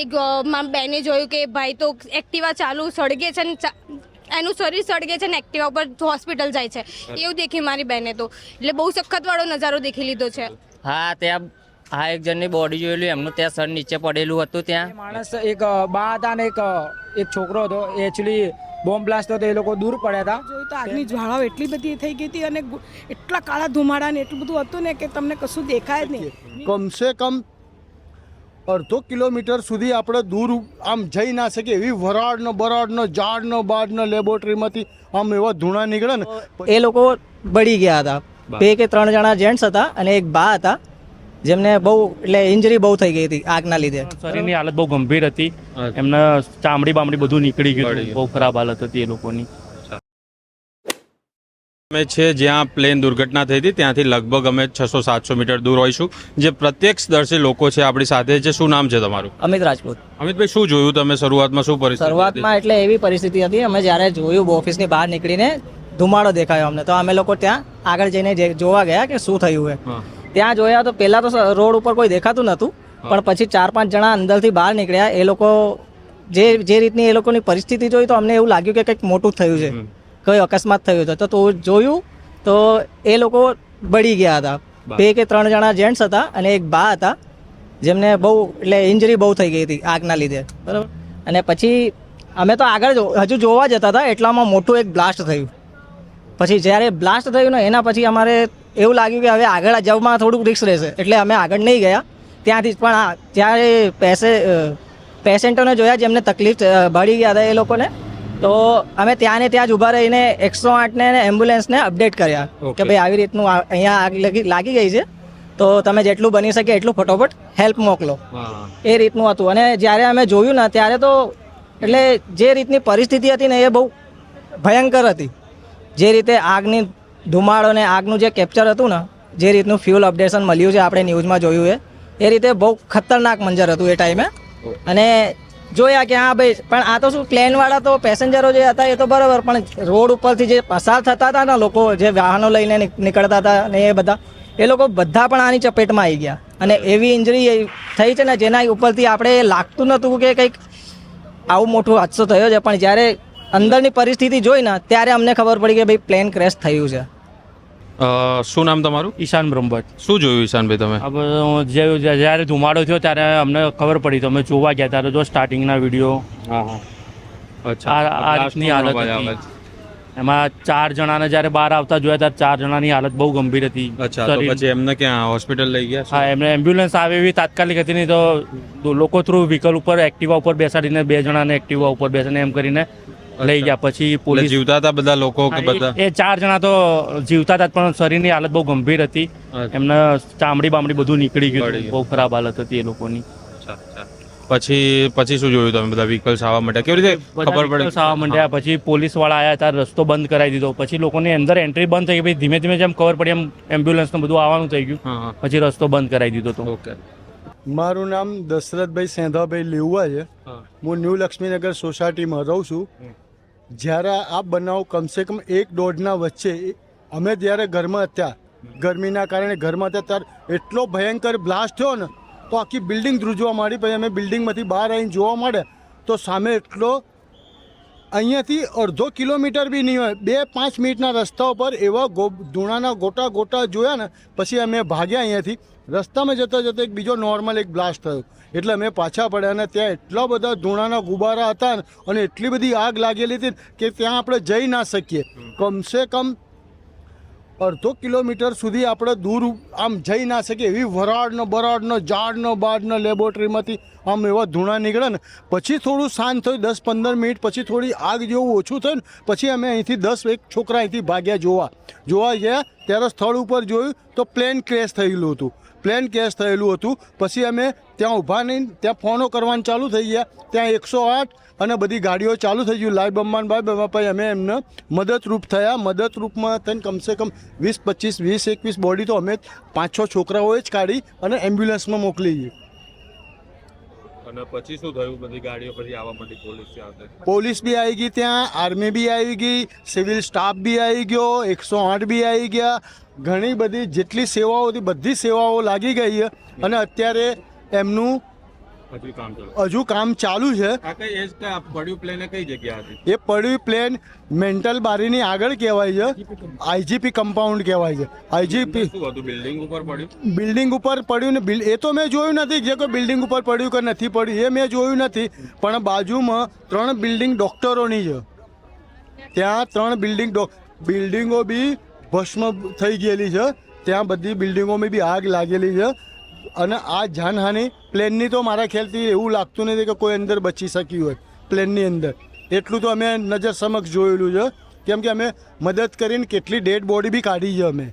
એક બેને જોયું કે ભાઈ તો એક્ટિવા ચાલુ સળગે છે ને એનું શરીર સળગે છે ને એક્ટિવા ઉપર હોસ્પિટલ જાય છે. એવું દેખી મારી બેને તો. એટલે બહુ સખત વાળો નજારો દેખી લીધો છે. હા ત્યાં હા એક જણની બોડી જોયેલી એમનું ત્યાં સર નીચે પડેલું હતું ત્યાં. માણસ એક બા હતા ને એક એક છોકરો હતો. એ એકચ્યુઅલી બોમ્બ બ્લાસ્ટ હતો એ લોકો દૂર પડ્યા હતા. જોયું તો આગની જ્વાળાઓ એટલી બધી થઈ ગઈ હતી અને એટલા કાળા ધુમાડા ને એટલું બધું હતું ને કે તમને કશું દેખાય જ નહીં. કમસે કમ અડધો કિલોમીટર સુધી આપણે દૂર આમ જઈ ના શકીએ. એવી વરાળનો બરાળનો ઝાડનો બાળનો લેબોરેટરીમાંથી આમ એવા ધૂણા નીકળે ને. એ લોકો બળી ગયા હતા. બે. કે ત્રણ જણા જેન્ટ્સ હતા અને એક બા હતા જેમને બહુ એટલે ઇન્જરી બહુ થઈ ગઈ હતી આગના લીધે. શરીરની હાલત બહુ ગંભીર હતી. એમને ચામડી બામડી બધું નીકળી ગયું હતું. બહુ ખરાબ હાલત હતી એ લોકોની. અમે છે જ્યાં પ્લેન દુર્ઘટના થઈ હતી ત્યાંથી લગભગ અમે છસો સાતસો મીટર દૂર હોઈશું. જે પ્રત્યક્ષદર્શી લોકો છે આપણી સાથે છે શું નામ છે તમારું? અમિત રાજપૂત. અમિતભાઈ શું જોયું તમે શરૂઆતમાં? શું પરિસ્થિતિ શરૂઆતમાં એટલે એવી પરિસ્થિતિ હતી અમે જ્યારે જોયું ઓફિસની બહાર નીકળીને ધુમાડો દેખાયો અમને. તો અમે લોકો ત્યાં આગળ જઈને જોવા ગયા કે શું થયું છે. ત્યાં જોયા તો પહેલા તો રોડ ઉપર કોઈ દેખાતું નહોતું પણ પછી ચાર પાંચ જણા અંદરથી બહાર નીકળ્યા. એ લોકો જે જે રીતની એ લોકોની પરિસ્થિતિ જોઈ તો અમને એવું લાગ્યું કે કંઈક મોટું થયું છે. કોઈ અકસ્માત થયું હતો. તો તો જોયું તો એ લોકો બળી ગયા હતા. બે. કે ત્રણ જણા જેન્ટ્સ હતા અને એક બા હતા જેમને બહુ એટલે ઇન્જરી બહુ થઈ ગઈ હતી આગના લીધે. બરાબર? અને પછી અમે તો આગળ હજુ જોવા જતા હતા એટલામાં મોટું એક બ્લાસ્ટ થયું. પછી જ્યારે બ્લાસ્ટ થયું ને એના પછી અમારે એવું લાગ્યું કે હવે આગળ જવામાં થોડુંક રિક્સ રહેશે. એટલે અમે આગળ નહીં ગયા. ત્યાંથી જ પણ ત્યારે પેસે પેશન્ટોને જોયા જેમને તકલીફ ભળી ગયા હતા એ લોકોને. તો અમે ત્યાં ને ત્યાં જ ઊભા રહીને એકસો આઠને એમ્બ્યુલન્સને અપડેટ કર્યા કે ભાઈ આવી રીતનું આ- અહીંયા આગ લાગી લાગી ગઈ છે. તો તમે જેટલું બની શકે એટલું ફટોફટ હેલ્પ મોકલો. એ રીતનું હતું. અને જ્યારે અમે જોયું ને ત્યારે તો એટલે જે રીતની પરિસ્થિતિ હતી ને એ બહુ ભયંકર હતી. જે રીતે આગની ધુમાડો ને આગનું જે કેપ્ચર હતું ને જે રીતનું ફ્યુલ અપડેશન મળ્યું છે આપણે ન્યૂઝમાં જોયું એ એ રીતે બહુ ખતરનાક મંજર હતું એ ટાઈમે અને જોયા કે હા ભાઈ, પણ આ તો શું પ્લેનવાળા તો પેસેન્જરો જે હતા એ તો બરાબર, પણ રોડ ઉપરથી જે પસાર થતા હતા ને લોકો જે વાહનો લઈને નીકળતા હતા ને એ બધા, એ લોકો બધા પણ આની ચપેટમાં આવી ગયા. અને એવી ઇન્જરી થઈ છે ને જેના ઉપરથી આપણે લાગતું નહોતું કે કંઈક આવું મોટું હાદસો થયો છે. પણ જ્યારે અંદરની પરિસ્થિતિ જોઈ ને ત્યારે અમને ખબર પડી કે ભાઈ પ્લેન ક્રેશ થયું છે. શું નામ તમારું? ઈશાન બ્રહ્મભટ્ટ. શું જોયું ઈશાનભાઈ તમે? જે જ્યારે ધુમાડો થયો ત્યારે અમને ખબર પડી તો અમે જોવા ગયા ત્યારે જો સ્ટાર્ટિંગના વીડિયો હા હા. આ આ રીતની હાલત હતી. એમાં ચાર જણાને જ્યારે બહાર આવતા જોયા ત્યારે ચાર જણાની હાલત બહુ ગંભીર હતી. અચ્છા તો પછી એમને ક્યાં હોસ્પિટલ લઈ ગયા? હા એમને એમ્બ્યુલન્સ આવે એવી તાત્કાલિક હતી નહીં તો લોકો થ્રુ વ્હીકલ ઉપર એક્ટિવા ઉપર બેસાડીને બે જણાને એક્ટિવા ઉપર બેસાડીને એમ કરીને લઈ ગયા પછી પોલીસ જીવતા હતા બધા લોકો કે બધા? એ- ચાર જણા તો જીવતા હતા પણ શરીરની હાલત બહુ ગંભીર હતી. એમને ચામડી બામડી બધું નીકળી ગયું. બહુ ખરાબ હાલત હતી એ લોકોની. પછી પછી શું જોયું તમે બધા? વ્હીકલ્સ આવવા માટે કેવી રીતે ખબર પડી? આવવા માંડ્યા પછી પોલીસવાળા આવ્યા ત્યારે રસ્તો બંધ કરાવી દીધો. પછી લોકોની અંદર એન્ટ્રી બંધ થઈ ગઈ. પછી ધીમે ધીમે જેમ ખબર પડી એમ એમ્બ્યુલન્સ ને બધું આવવાનું થઈ ગયું. પછી રસ્તો બંધ કરાવી દીધો તો. ઓકે. મારું નામ દશરથભાઈ સેંધાભાઈ લેવા છે. હું. ન્યૂ લક્ષ્મીનગર સોસાયટીમાં રહું છું. જ્યારે આ બનાવ કમસે કમ એક દોઢના વચ્ચે, અમે જ્યારે ઘરમાં હતા, ગરમીના કારણે ઘરમાં હતા, ત્યારે એટલો ભયંકર બ્લાસ્ટ થયો ને, તો આખી બિલ્ડિંગ ધ્રુજવા માંડી, પછી અમે બિલ્ડિંગમાંથી બહાર આવીને જોવા માંડે, તો સામે એટલો, અહીંયાથી અડધો કિલોમીટર બી નહીં હોય, બે પાંચ મિનિટના રસ્તા ઉપર એવા ગો ધૂણાના ગોટા ગોટા જોયા ને, પછી અમે ભાગ્યા અહીંયાથી રસ્તામાં જતા જતા એક બીજો નોર્મલ એક બ્લાસ્ટ થયો. એટલે અમે પાછા પડ્યા અને ત્યાં એટલા બધા ધૂણાના ગુબારા હતા અને એટલી બધી આગ લાગેલી હતી કે ત્યાં આપણે જઈ ના શકીએ. કમસે કમ અડધો કિલોમીટર સુધી આપણે દૂર આમ જઈ ના શકીએ. એવી વરાળનો, બરાળનો, ઝાડનો, બાડનો લેબોરેટરીમાંથી આમ એવા ધૂણા નીકળે ને, પછી થોડું શાંત થયું, દસ પંદર મિનિટ, પછી થોડી આગ જેવું ઓછું થયું ને, પછી અમે અહીંથી દસ એક છોકરા અહીંથી ભાગ્યા જોવા. જોવા ગયા, ત્યારે સ્થળ ઉપર જોયું તો પ્લેન ક્રેશ થયેલું હતું. પ્લેન ક્રેશ થયેલું હતું. પછી અમે ત્યાં ઊભા નહીં ત્યાં ફોનો કરવાનું ચાલુ થઈ ગયા. ત્યાં એકસો આઠ અને બધી ગાડીઓ ચાલુ થઈ ગયું. લાઈવ બમ્માન ભાઈ બમ્બા અમે એમને મદદરૂપ થયા. મદદરૂપમાં થઈને કમસે કમ વીસ પચીસ વીસ એકવીસ બોડી તો અમે પાંચ છ છોકરાઓએ જ કાઢી અને એમ્બ્યુલન્સમાં મોકલી ગઈ અને પછી શું થયું? બધી ગાડીઓ પછી આવવા માંડી પોલીસ પોલીસ બી આવી ગઈ ત્યાં આર્મી બી આવી ગઈ સિવિલ સ્ટાફ બી આવી ગયો એકસો આઠ બી આવી ગયા. ઘણી બધી જેટલી સેવાઓ હતી બધી સેવાઓ લાગી ગઈ અને અત્યારે એમનું હજુ કામ ચાલે. છે. એ પડ્યું પ્લેન મેન્ટલ બારીની આગળ કહેવાય છે. આઈજીપી કમ્પાઉન્ડ કહેવાય છે. આઈજીપી બિલ્ડિંગ ઉપર પડ્યું? બિલ્ડિંગ ઉપર પડ્યું ને એ તો મેં જોયું નથી જે કોઈ બિલ્ડિંગ ઉપર પડ્યું કે નથી પડ્યું. એ મેં જોયું નથી. પણ બાજુમાં ત્રણ બિલ્ડિંગ ડોક્ટરોની છે. ત્યાં ત્રણ બિલ્ડિંગ બિલ્ડિંગો બી ભસ્મ થઈ ગયેલી છે. ત્યાં બધી બિલ્ડિંગોમાં બી આગ લાગેલી છે. અને આ જાનહાનિ પ્લેનની તો મારા ખ્યાલથી એવું લાગતું નથી કે કોઈ અંદર બચી શક્યું હોય, પ્લેનની અંદર. એટલું તો અમે નજર સમક્ષ જોયેલું છે. કેમ કે અમે મદદ કરીને કેટલી ડેડ બોડી બી કાઢી છે અમે.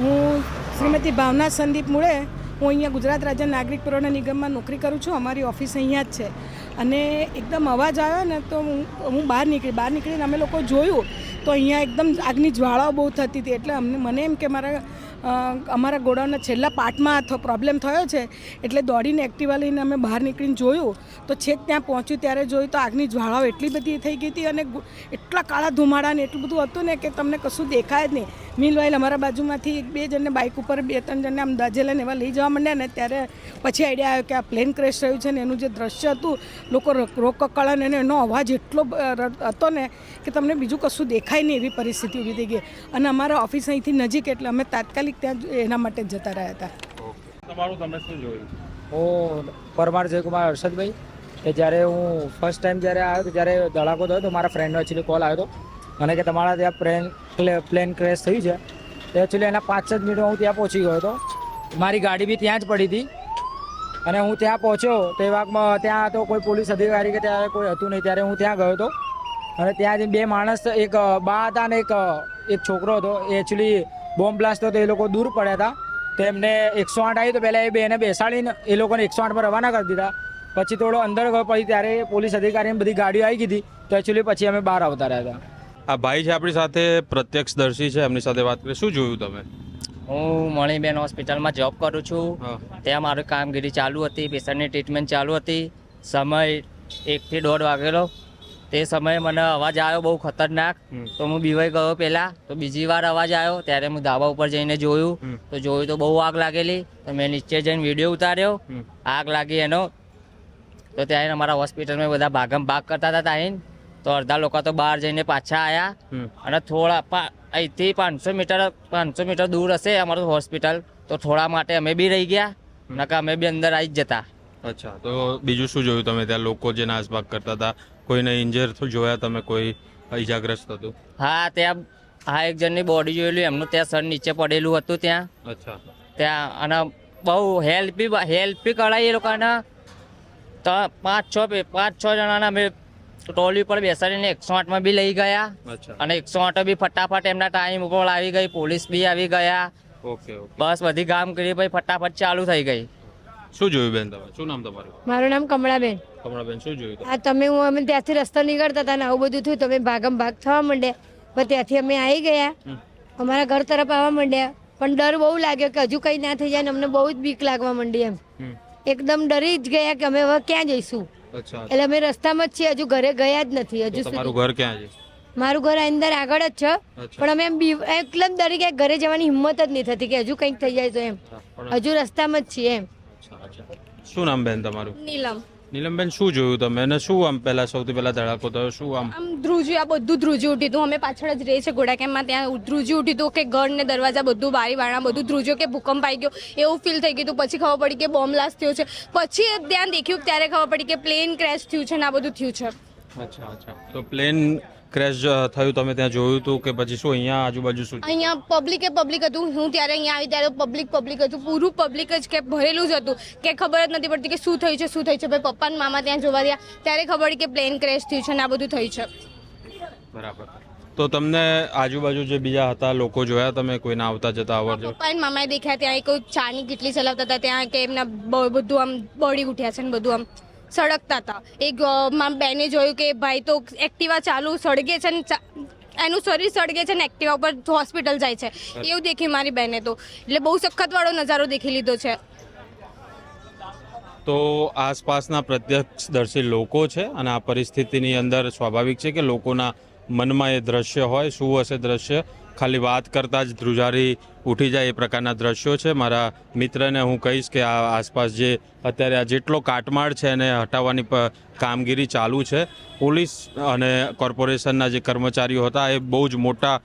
હું શ્રીમતી ભાવના સંદીપ મુળે, હું અહીંયા ગુજરાત રાજ્ય નાગરિક પુરવઠા નિગમમાં નોકરી કરું છું. અમારી ઓફિસ અહીંયા જ છે. અને એકદમ અવાજ આવ્યો ને તો હું હું બહાર નીકળી, બહાર નીકળીને અમે લોકો જોયું તો અહીંયા એકદમ આગની જ્વાળાઓ બહુ થતી હતી. એટલે અમને, મને એમ કે મારા અમારા ગોડાઉનના છેલ્લા પાર્ટમાં પ્રોબ્લેમ થયો છે, એટલે દોડીને એક્ટિવા લઈને અમે બહાર નીકળીને જોયું. તો છેક ત્યાં પહોંચ્યું, ત્યારે જોયું તો આગની જ્વાળાઓ એટલી બધી થઈ ગઈ હતી અને એટલા કાળા ધુમાડાને એટલું બધું હતું ને કે તમને કશું દેખાય જ નહીં. મીનવાઇલ અમારા બાજુમાંથી એક બે જણને બાઇક ઉપર, બે ત્રણ જણને આમ દાજે લઈને એવા લઈ જવા માંડ્યા ને ત્યારે પછી આઈડિયા આવ્યો કે આ પ્લેન ક્રેશ થયું છે ને એનું જે દ્રશ્ય હતું, લોકો રોકકળા ને એનો અવાજ એટલો હતો ને કે તમને બીજું કશું દેખાય નહીં એવી પરિસ્થિતિ ઊભી થઈ ગઈ. અને અમારા ઓફિસ અહીંથી નજીક, એટલે અમે તાત્કાલિક ત્યાં જ એના માટે જ જતા રહ્યા હતા. તમારું તમે શું જોયું? હું પરમાર જયકુમાર હર્ષદભાઈ કે જ્યારે હું ફર્સ્ટ ટાઈમ જ્યારે આવ્યો જ્યારે ધડાકો થયો તો મારા ફ્રેન્ડનો એકચ્યુઅલી કોલ આવ્યો હતો અને કે તમારા ત્યાં પ્લેન પ્લેન ક્રેશ થયું છે. તો એકચ્યુઅલી એના પાંચ જ મિનિટમાં હું ત્યાં પહોંચી ગયો હતો. મારી ગાડી બી ત્યાં જ પડી હતી. અને હું ત્યાં પહોંચ્યો તો એ વાકમાં ત્યાં તો કોઈ પોલીસ અધિકારી કે ત્યારે કોઈ હતું નહીં. ત્યારે હું ત્યાં ગયો હતો. અને ત્યાં જઈને બે માણસ એક બા હતા અને એક એક છોકરો હતો. એ એકચ્યુઅલી બોમ્બ બ્લાસ્ટ તો એ લોકો દૂર પડ્યા હતા. તો એમને એકસો આઠ આવી તો પહેલાં એ બેને બેસાડીને એ લોકોને એકસો આઠ પર રવાના કરી દીધા. પછી થોડો અંદર ગયો પછી ત્યારે પોલીસ અધિકારીને બધી ગાડીઓ આવી ગઈ હતી. તો એકચ્યુઅલી પછી અમે બહાર આવતા રહ્યા હતા. આ ભાઈ છે આપણી સાથે પ્રત્યક્ષદર્શી છે એમની સાથે વાત કરી શું જોયું તમે? હું મણીબેન હોસ્પિટલમાં જોબ કરું છું. ત્યાં મારી કામગીરી ચાલુ હતી પેશન્ટની ટ્રીટમેન્ટ ચાલુ હતી. સમય એકથી દોઢ વાગેલો. તે સમયે મને અવાજ આવ્યો બહુ ખતરનાક. તો હું બીવાઈ ગયો પહેલા. તો બીજી વાર અવાજ આવ્યો. ત્યારે હું ધાબા ઉપર જઈને જોયું. તો જોયું તો બહુ આગ લાગેલી. તો મેં નીચે જઈને વીડિયો ઉતાર્યો. આગ લાગી એનો. તો ત્યારે અમારા હોસ્પિટલમાં બધા ભાગમ ભાગ કરતા હતા ત્યાં તો અડધા લોકો તો બહાર જઈને પાછા આવ્યા અને થોડા અહીંથી પાંચસો મીટર પાંચસો મીટર દૂર હશે અમારું હોસ્પિટલ. તો થોડા માટે અમે બી રહી ગયા. નકા અમે બી અંદર આવી જ જતા. અચ્છા. તો બીજું શું જોયું તમે? ત્યાં લોકો જે નાસભાગ કરતા હતા કોઈને ઇન્જર જોયા તમે કોઈ ઈજાગ્રસ્ત હતું? હા ત્યાં હા એક જણની બોડી જોયેલી એમનું ત્યાં સર નીચે પડેલું હતું ત્યાં. અચ્છા. ત્યાં અને બહુ હેલ્પ બી હેલ્પ બી કરાવી એ લોકોના. તો પાંચ છ પાંચ છ જણાના અમે ટ્રોલી પર બેસાડીને એકસો આઠમાં બી લઈ ગયા. અને એકસો આઠ બી ફટાફટ એમના ટાઈમ ઉપર આવી ગઈ પોલીસ બી આવી ગયા. બસ બધી કામ કરી ભાઈ ફટાફટ ચાલુ થઈ ગઈ. શું જોયું બેન તમે? શું નામ તમારું? મારું નામ કમળાબેન. કમળાબેન શું જોયું? આ તમે હું અમે ત્યાંથી રસ્તા નીકળતા હતા ને આવું બધું થયું તમે ભાગમ ભાગ થવા માંડ્યા. પણ ત્યાંથી અમે આવી ગયા. અમારા ઘર તરફ આવવા માંડ્યા. પણ ડર બહુ લાગ્યો કે હજુ કંઈ ના થઈ જાય ને અમને બહુ જ બીક લાગવા માંડી એમ. એકદમ ડરી જ ગયા કે અમે હવે ક્યાં જઈશું? એટલે અમે રસ્તામાં જ છીએ હજુ ઘરે ગયા જ નથી હજુ તમારું ઘર ક્યાં છે? મારું ઘર અંદર આગળ જ છે. પણ અમે એમ એકદમ ડરી ગયા ઘરે જવાની હિંમત જ નહીં થતી કે હજુ કંઈક થઈ જાય તો એમ. હજુ રસ્તામાં જ છીએ એમ. શું નામ બેન તમારું? નીલમ. નીલમબેન શું જોયું તમે? અને શું આમ પહેલા સૌથી પહેલા ધડાકો થયો? શું આમ? આમ ધ્રુજી આ બધું ધ્રુજી ઉઠી હતું. અમે પાછળ જ રહીએ છીએ ઘોડા કેમ્પમાં ત્યાં ધ્રુજી ઉઠી હતું કે ઘર ને દરવાજા બધું બારી વાળા બધું ધ્રુજ્યો કે ભૂકંપ આવી ગયો. એવું ફીલ થઈ ગયું પછી ખબર પડી કે બોમ્બ બ્લાસ્ટ થયો છે. પછી ધ્યાન દેખ્યું ત્યારે ખબર પડી કે પ્લેન ક્રેશ થયું છે ને આ બધું થયું છે. અચ્છા અચ્છા. તો પ્લેન ક્રેશ થયું તમે ત્યાં જોયું હતું કે પછી શું અહીંયા આજુબાજુ શું? અહીંયા પબ્લિકે પબ્લિક હતું. હું ત્યારે અહીંયા આવી ત્યારે પબ્લિક પબ્લિક હતું. પૂરું પબ્લિક જ કે ભરેલું જ હતું. કે ખબર જ નથી પડતી કે શું થયું છે શું થયું છે. ભાઈ પપ્પા ને મામા ત્યાં જોવા ગયા ત્યારે ખબર કે પ્લેન ક્રેશ થયું છે ને આ બધું થયું છે. બરાબર. તો તમને આજુબાજુ જે બીજા હતા લોકો જોયા તમે કોઈને આવતા જતા આવડજો પપ્પા અને મામાએ દેખ્યા ત્યાં એક ચાની કેટલી ચલાવતા હતા ત્યાં કે એમના બધું આમ બોડી ઉઠ્યા છે ને બધું આમ. સળગતા હતા. એક બેને જોયું કે ભાઈ તો એક્ટિવા ચાલુ સળગે છે ને એનું શરીર સળગે છે ને એક્ટિવા ઉપર હોસ્પિટલ જાય છે. એવું દેખી મારી બેને તો. એટલે બહુ સખત વાળો નજારો દેખી લીધો છે. તો આસપાસના પ્રત્યક્ષદર્શી લોકો છે અને આ પરિસ્થિતિની અંદર સ્વાભાવિક છે કે લોકોના મનમાં એ દ્રશ્ય હોય શું હશે દ્રશ્ય. ખાલી વાત કરતાં જ ધ્રુજારી ઉઠી જાય એ પ્રકારના દ્રશ્યો છે. મારા મિત્રને હું કહીશ કે આ આસપાસ જે અત્યારે આ જેટલો કાટમાળ છે એને હટાવવાની કામગીરી ચાલુ છે. પોલીસ અને કોર્પોરેશનના જે કર્મચારીઓ હતા એ બહુ જ મોટા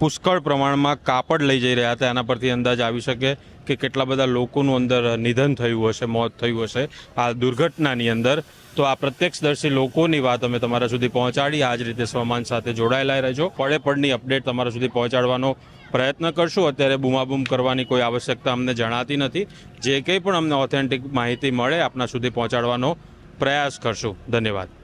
પુષ્કળ પ્રમાણમાં કાપડ લઈ જઈ રહ્યા હતા. એના પરથી અંદાજ આવી શકે કે કેટલા બધા લોકોનું અંદર નિધન થયું હશે, મોત થયું હશે, આ દુર્ઘટનાની અંદર. તો આ પ્રત્યક્ષદર્શી લોકોની વાત અમે તમારા સુધી પહોંચાડી. આ જ રીતે સ્વમાન સાથે જોડાયેલા રહેજો. પડે પડની અપડેટ તમારા સુધી પહોંચાડવાનો પ્રયત્ન કરશું. અત્યારે બૂમાબૂમ કરવાની કોઈ આવશ્યકતા અમને જણાતી નથી. જે કંઈ પણ અમને ઓથેન્ટિક માહિતી મળે, આપના સુધી પહોંચાડવાનો પ્રયાસ કરશું. ધન્યવાદ.